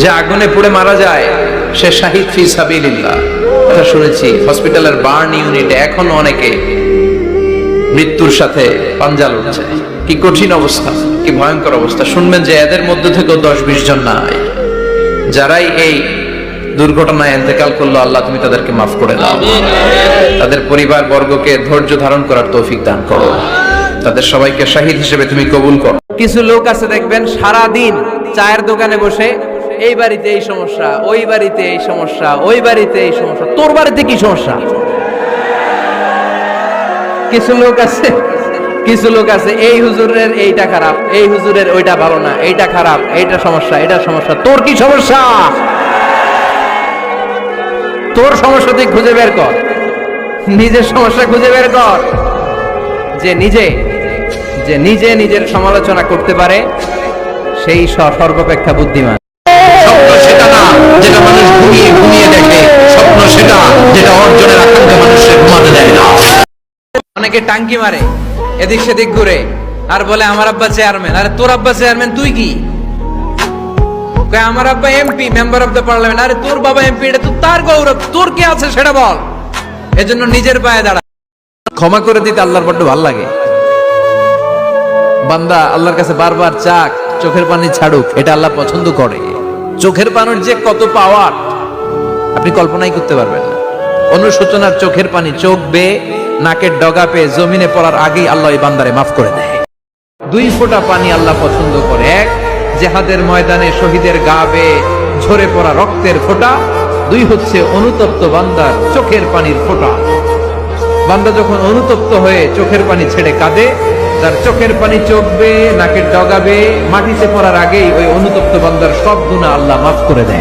যে আগুনে পুড়ে মারা যায়, সে শাহিদ ফি সাবিলিল্লাহ। কথা শুনেছি, হসপিটালের বার্ন ইউনিটে এখনও অনেকে মৃত্যুর সাথে পাঞ্জা লড়ছে। কি কঠিন অবস্থা, কি ভয়ঙ্কর অবস্থা। শুনবেন যে এদের মধ্যে থেকেও দশ বিশ জন নাই। যারাই এই দুর্ঘটনায় এতেকাল করল, আল্লাহ তুমি তাদেরকে মাফ করে দাও। তাদের পরিবার বর্গকে ধৈর্য ধারণ করার তৌফিক দান করো। তাদের সবাইকে শাহিদ হিসেবে তুমি কবুল করো। কিছু লোক আছে, দেখবেন সারা দিন চায়ের দোকানে বসে এই বাড়িতে এই সমস্যা, ওই বাড়িতে এই সমস্যা, ওই বাড়িতে এই সমস্যা। তোর বাড়িতে কি সমস্যা? কিছু লোক আছে, কিছু লোক আছে, এই হুজুরের এইটা খারাপ, এই হুজুরের ওইটা ভালো না, এইটা খারাপ, এইটা সমস্যা এটা সমস্যা। তোর কি সমস্যা? তোর সমস্যা তুই খুঁজে বের কর। নিজের সমস্যা খুঁজে বের কর। যে নিজে যে নিজে নিজের সমালোচনা করতে পারে, সেই সর্বাপেক্ষা বুদ্ধিমান। যেটা মানুষ ঘুমিয়ে ঘুমিয়ে দেখে স্বপ্ন সেটা যেটা অর্জনের আকাঙ্ক্ষা মানুষের ঘুমাতে দেয় না। অনেকে টাঙ্কি মারে এদিক সেদিক ঘুরে আর বলে আমার আব্বা চেয়ারম্যান আরে তোর আব্বা চেয়ারম্যান তুই কি? আমার আব্বা MP member of the parliament আরে তোর বাবা এমপি এটা তো তার গৌরব। তোর কি আছে সেটা বল। এজন্য নিজের পায়ে দাঁড়া। ক্ষমা করে দিতে আল্লাহর বড্ড ভালো লাগে। বান্দা আল্লাহর কাছে বারবার চাক চোখের পানি ছাড়ুক এটা আল্লাহ পছন্দ করে। চোখের পানির যে কত পাওয়ার আপনি কল্পনাই করতে পারবেন না। অনুশোচনার চোখের পানি চোখ বেয়ে, নাকের ডগা পেয়ে জমিনে পড়ার আগেই আল্লাহ বান্দারে মাফ করে দেয়। দুই ফোঁটা পানি আল্লাহ পছন্দ করে। এক, জেহাদের ময়দানে শহীদের গা বেয়ে ঝরে পড়া রক্তের ফোঁটা। দুই হচ্ছে অনুতপ্ত বান্দার চোখের পানির ফোঁটা। বান্দা যখন অনুতপ্ত হয়ে চোখের পানি ছেড়ে কাঁদে তার চোখের পানি চোখ বেয়ে নাকের ডগাবে মাটিতে পড়ার আগেই ওই অনুতপ্ত বান্দার সব গুণা আল্লাহ মাফ করে দেয়।